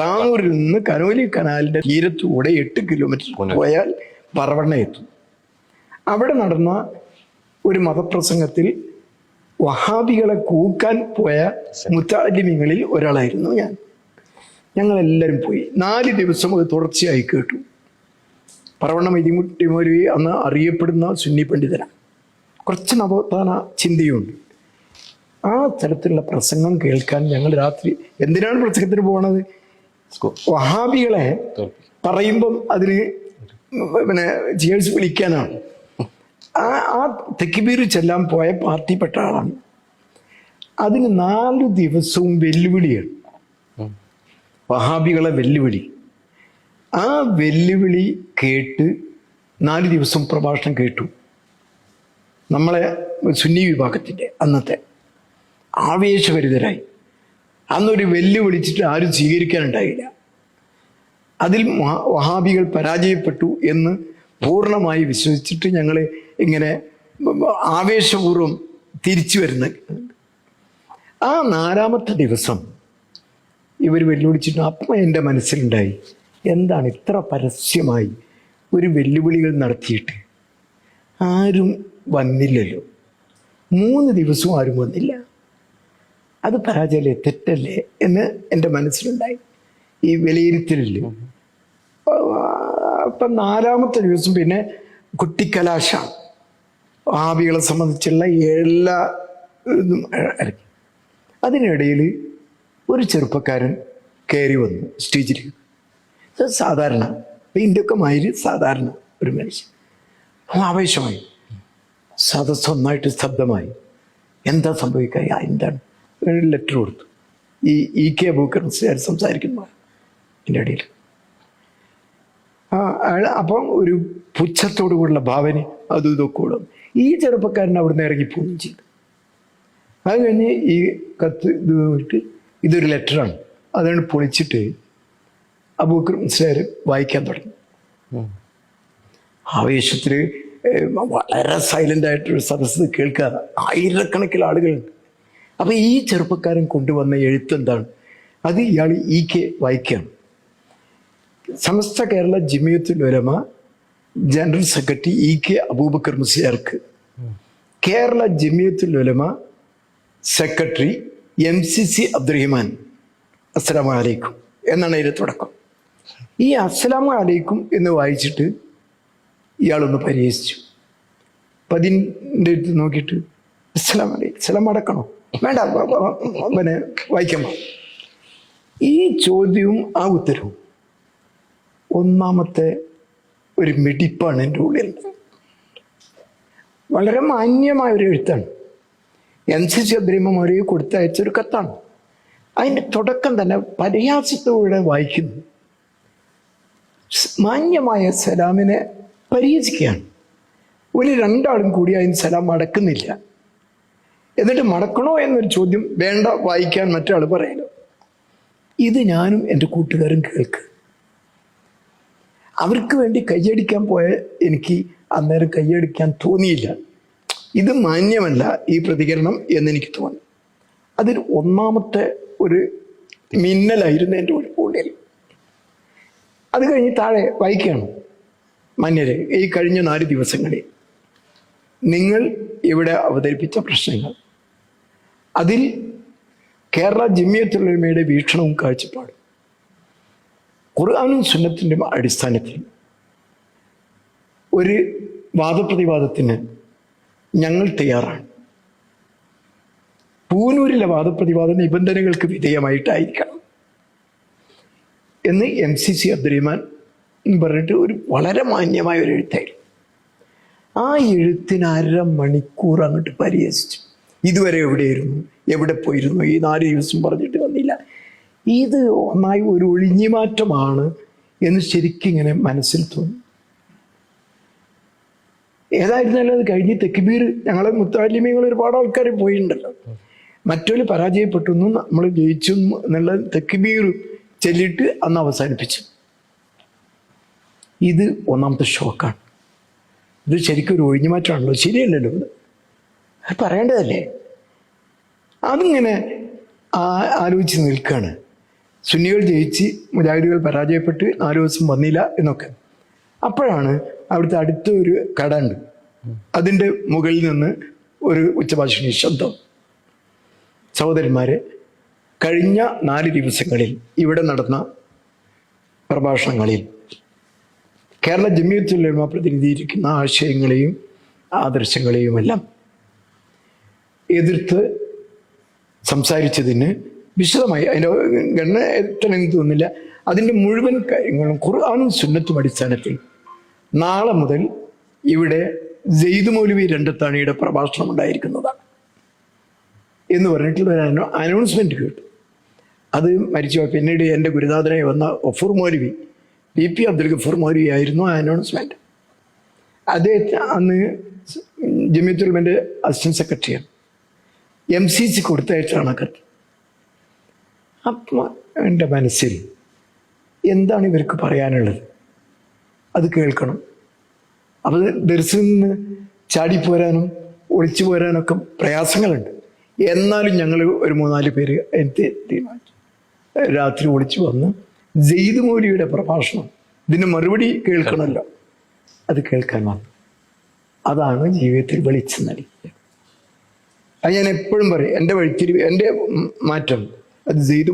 താങ്ങൂരിൽ നിന്ന് കനോലി കനാലിന്റെ തീരത്തൂടെ എട്ട് കിലോമീറ്റർ പോയാൽ പറവണ്ണ എത്തും. അവിടെ നടന്ന ഒരു മതപ്രസംഗത്തിൽ വഹാബികളെ കൂക്കാൻ പോയ മുത്താലിമിങ്ങളിൽ ഒരാളായിരുന്നു ഞാൻ. ഞങ്ങളെല്ലാവരും പോയി. നാല് ദിവസം അത് തുടർച്ചയായി കേട്ടു. പറവണ്ണ മൈതിമുട്ടി മൗലവി അന്ന് അറിയപ്പെടുന്ന സുന്നി പണ്ഡിതനാണ്. കുറച്ച് നവോത്ഥാന ചിന്തയുണ്ട്. ആ തരത്തിലുള്ള പ്രസംഗം കേൾക്കാൻ ഞങ്ങൾ രാത്രി എന്തിനാണ് പ്രസംഗത്തിന് പോണത്? വഹാബികളെ പറയുമ്പം അതിന് പിന്നെ ജിയേഴ്സ് വിളിക്കാനാണ്. ആ ആ തെക്കിബീർ ചെല്ലാൻ പോയ പാർട്ടിപ്പെട്ട ആളാണ്. അതിന് നാല് ദിവസവും വെല്ലുവിളിയാണ്. വഹാബികളെ വെല്ലുവിളി. ആ വെല്ലുവിളി കേട്ട് നാല് ദിവസം പ്രഭാഷണം കേട്ടു. നമ്മളെ സുന്നി വിഭാഗത്തിന്റെ അന്നത്തെ ആവേശഭരിതരായി. അന്നൊരു വെല്ലുവിളിച്ചിട്ട് ആരും സ്വീകരിക്കാനുണ്ടായില്ല. അതിൽ വഹാബികൾ പരാജയപ്പെട്ടു എന്ന് പൂർണമായി വിശ്വസിച്ചിട്ട് ഞങ്ങൾ ഇങ്ങനെ ആവേശപൂർവം തിരിച്ചു വരുന്ന ആ നാലാമത്തെ ദിവസം ഇവർ വെല്ലുവിളിച്ചിട്ട് അപ്പം എന്റെ മനസ്സിലുണ്ടായി എന്താണ് ഇത്ര പരസ്യമായി ഒരു വെല്ലുവിളികൾ നടത്തിയിട്ട്? ആരും വന്നില്ലല്ലോ. മൂന്ന് ദിവസവും ആരും വന്നില്ല. അത് പരാജയമല്ലേ തെറ്റല്ലേ എന്ന് എന്റെ മനസ്സിലുണ്ടായി. ഈ വിലയിരുത്തലില്ല അപ്പം നാലാമത്തെ ദിവസം പിന്നെ കുട്ടിക്കലാശ ആവികളെ സംബന്ധിച്ചുള്ള എല്ലാ ഇതും ഇറക്കി. അതിനിടയിൽ ഒരു ചെറുപ്പക്കാരൻ കയറി വന്നു സ്റ്റേജിൽ സാധാരണ. ഇതിന്റെ ഒക്കെ മാതിരി സാധാരണ ഒരു മനുഷ്യൻ. ആവേശമായി. സദസ് ഒന്നായിട്ട് സ്തബ്ധമായി എന്താ സംഭവിക്കുക എന്താണ്? ഒരു ലെറ്റർ കൊടുത്തു. ഈ ഇ കെ ബൂക്കർ മുസ്ലിയാർ സംസാരിക്കുന്ന? എന്റെ ഇടയിൽ ആ അപ്പം ഒരു പുച്ഛത്തോടു കൂടിയുള്ള ഭാവന അതും ഇതൊക്കെ ഈ ചെറുപ്പക്കാരൻ അവിടുന്ന് ഇറങ്ങിപ്പോവുകയും ചെയ്തു. അത് കഴിഞ്ഞ് ഈ കത്ത് ഇത് പോയിട്ട് ഇതൊരു ലെറ്ററാണ് അതാണ് പൊളിച്ചിട്ട് അബൂക്കർ മുസ്ലിയാർ വായിക്കാൻ തുടങ്ങി. ആവേശത്തിൽ വളരെ സൈലന്റ് ആയിട്ടൊരു സദസ്സ് കേൾക്കുക ആയിരക്കണക്കിന് ആളുകളുണ്ട് അപ്പം ഈ ചെറുപ്പക്കാരൻ കൊണ്ടുവന്ന എഴുത്ത് എന്താണ്? അത് ഇയാൾ ഈ കെ വായിക്കുകയാണ് Samastha Kerala Jamiyyathul Ulama general secretary E K Aboobacker മുസിയാർക്ക് Kerala Jamiyyathul Ulama secretary M C C Abdurahiman. അലൈക്കും. എന്നാണ് അതിന്റെ തുടക്കം. ഈ അസ്സലാമു അലൈക്കും എന്ന് വായിച്ചിട്ട് ഇയാളൊന്ന് പരിഹസിച്ചു. പതിന്റെ അടുത്ത് നോക്കിയിട്ട് അസ്സലാം അലൈക്കും. സലാം അടക്കണോ വേണ്ട പിന്നെ വായിക്കാൻ ഈ ചോദ്യവും ആ ഉത്തരവും ഒന്നാമത്തെ ഒരു മിടിപ്പാണ് എന്റെ ഉള്ളിൽ. വളരെ മാന്യമായ ഒരു എഴുത്താണ്. എൻ സി സി അബ്രഹിമ കൊടുത്തയച്ച ഒരു കത്താണ്. അതിന്റെ തുടക്കം തന്നെ പരിഹാസത്തോടെ വായിക്കുന്നു. മാന്യമായ സലാമിനെ പരിഹസിക്കുകയാണ്. ഒരു രണ്ടാളും കൂടി അതിന് സലാം മടക്കുന്നില്ല എന്നിട്ട് മടക്കണോ എന്നൊരു ചോദ്യം വേണ്ട വായിക്കാൻ മറ്റാൾ പറയലോ ഇത് ഞാനും എന്റെ കൂട്ടുകാരും കേൾക്ക്. അവർക്ക് വേണ്ടി കയ്യടിക്കാൻ പോയ എനിക്ക് അന്നേരം കയ്യടിക്കാൻ തോന്നിയില്ല. ഇത് മാന്യമല്ല ഈ പ്രതികരണം എന്നെനിക്ക് തോന്നി. അതിൽ ഒന്നാമത്തെ ഒരു മിന്നലായിരുന്നു എന്റെ ഒരു ഉള്ളിൽ അത് കഴിഞ്ഞ് താഴെ വായിക്കുകയാണ് മന്യരെ ഈ കഴിഞ്ഞ നാല് ദിവസങ്ങളിൽ. നിങ്ങൾ ഇവിടെ അവതരിപ്പിച്ച പ്രശ്നങ്ങൾ. അതിൽ കേരള ജിമ്മിയത്തുള്ളമയുടെ വീക്ഷണവും കാഴ്ചപ്പാടും. ഖുർആാനും സുന്നത്തിന്റെ അടിസ്ഥാനത്തിൽ ഒരു വാദപ്രതിവാദത്തിന് ഞങ്ങൾ തയ്യാറാണ്. പൂനൂരിലെ വാദപ്രതിവാദ നിബന്ധനകൾക്ക് വിധേയമായിട്ടായിരിക്കണം എന്ന് എം സി സി അബ്ദുറഹ്മാൻ പറഞ്ഞിട്ട് ഒരു വളരെ മാന്യമായ ഒരു എഴുത്തായിരുന്നു. ആ എഴുത്തിന് അര മണിക്കൂർ അങ്ങോട്ട് പരിഹസിച്ചു. ഇതുവരെ എവിടെയായിരുന്നു എവിടെ പോയിരുന്നു? ഈ നാല് ദിവസം പറഞ്ഞിട്ട് വന്നില്ല. ഇത് ഒന്നായി ഒരു ഒഴിഞ്ഞുമാറ്റമാണ് എന്ന് ശരിക്കും ഇങ്ങനെ മനസ്സിൽ തോന്നി. ഏതായിരുന്നാലും അത് കഴിഞ്ഞ് തെക്കുബീർ ഞങ്ങളെ മുത്താലിമ്യങ്ങൾ ഒരുപാട് ആൾക്കാർ പോയിട്ടുണ്ടല്ലോ മറ്റൊരു പരാജയപ്പെട്ടു നമ്മൾ ജയിച്ചു എന്നുള്ള തെക്കുബീർ ചൊല്ലിട്ട് അന്ന് അവസാനിപ്പിച്ചു. ഇത് ഒന്നാമത്തെ ഷോക്കാണ്. ഇത് ശരിക്കും ഒരു ഒഴിഞ്ഞുമാറ്റമാണല്ലോ? ശരിയല്ലല്ലോ ഇത്. അത് പറയേണ്ടതല്ലേ? അതിങ്ങനെ ആലോചിച്ച് നിൽക്കുകയാണ് സുന്നികൾ ജയിച്ച് മുജാഹിദുകൾ പരാജയപ്പെട്ട് നാല് ദിവസം വന്നില്ല എന്നൊക്കെ. അപ്പോഴാണ് അവിടുത്തെ അടുത്ത ഒരു കട ഉണ്ട് അതിന്റെ മുകളിൽ നിന്ന് ഒരു ഉച്ചഭാഷിണി ശബ്ദം. സഹോദരന്മാരെ കഴിഞ്ഞ നാല് ദിവസങ്ങളിൽ ഇവിടെ നടന്ന പ്രഭാഷണങ്ങളിൽ കേരള ജമ്മിയത്തുലമ പ്രതിനിധീകരിക്കുന്ന ആശയങ്ങളെയും ആദർശങ്ങളെയും എല്ലാം എതിർത്ത് സംസാരിച്ചതിന് വിശദമായി അതിന്റെ ഗണന എത്തണമെന്ന് തോന്നുന്നില്ല അതിന്റെ മുഴുവൻ കാര്യങ്ങളും ഖുർആാനും സുന്നത്തും അടിസ്ഥാനത്തിൽ നാളെ മുതൽ ഇവിടെ ജെയ്ദ് മൗലവി രണ്ടത്താണിയുടെ പ്രഭാഷണം ഉണ്ടായിരിക്കുന്നതാണ് എന്ന് പറഞ്ഞിട്ടുള്ള ഒരു അനൗൺസ്മെന്റ് കേട്ടു അത് മരിച്ചു. പിന്നീട് എന്റെ ഗുരുനാഥനായി വന്ന ഒഫുർ മൗലവി പി പി അബ്ദുൽ ഗഫൂർ മൗലവി ആയിരുന്നു ആ അനൗൺസ്മെന്റ് അദ്ദേഹത്തെ അന്ന് ജമിയത്തുൽമന്റെ അസിസ്റ്റന്റ് സെക്രട്ടറിയാണ് എം സി സി കൊടുത്തയച്ചാണ് കത്ത് അപ്പം എന്റെ മനസ്സിൽ എന്താണ് ഇവർക്ക് പറയാനുള്ളത്? അത് കേൾക്കണം. അപ്പോൾ ദർസിൽ നിന്ന് ചാടിപ്പോരാനും ഒളിച്ചു പോരാനൊക്കെ പ്രയാസങ്ങളുണ്ട്. എന്നാലും ഞങ്ങൾ ഒരു മൂന്നാൽ പേര് എനിക്ക് തീരുമാനിച്ചു. രാത്രി ഒളിച്ചു വന്ന് ജെയ്ദ് പ്രഭാഷണം. ഇതിന് മറുപടി കേൾക്കണമല്ലോ. അത് കേൾക്കാൻ വന്നു. അതാണ് ജീവിതത്തിൽ വെളിച്ചം നൽകിയത്. അത് ഞാൻ എപ്പോഴും പറയും. എന്റെ വഴിത്തിരി എന്റെ മാറ്റം. അത് ജെയ്ദ്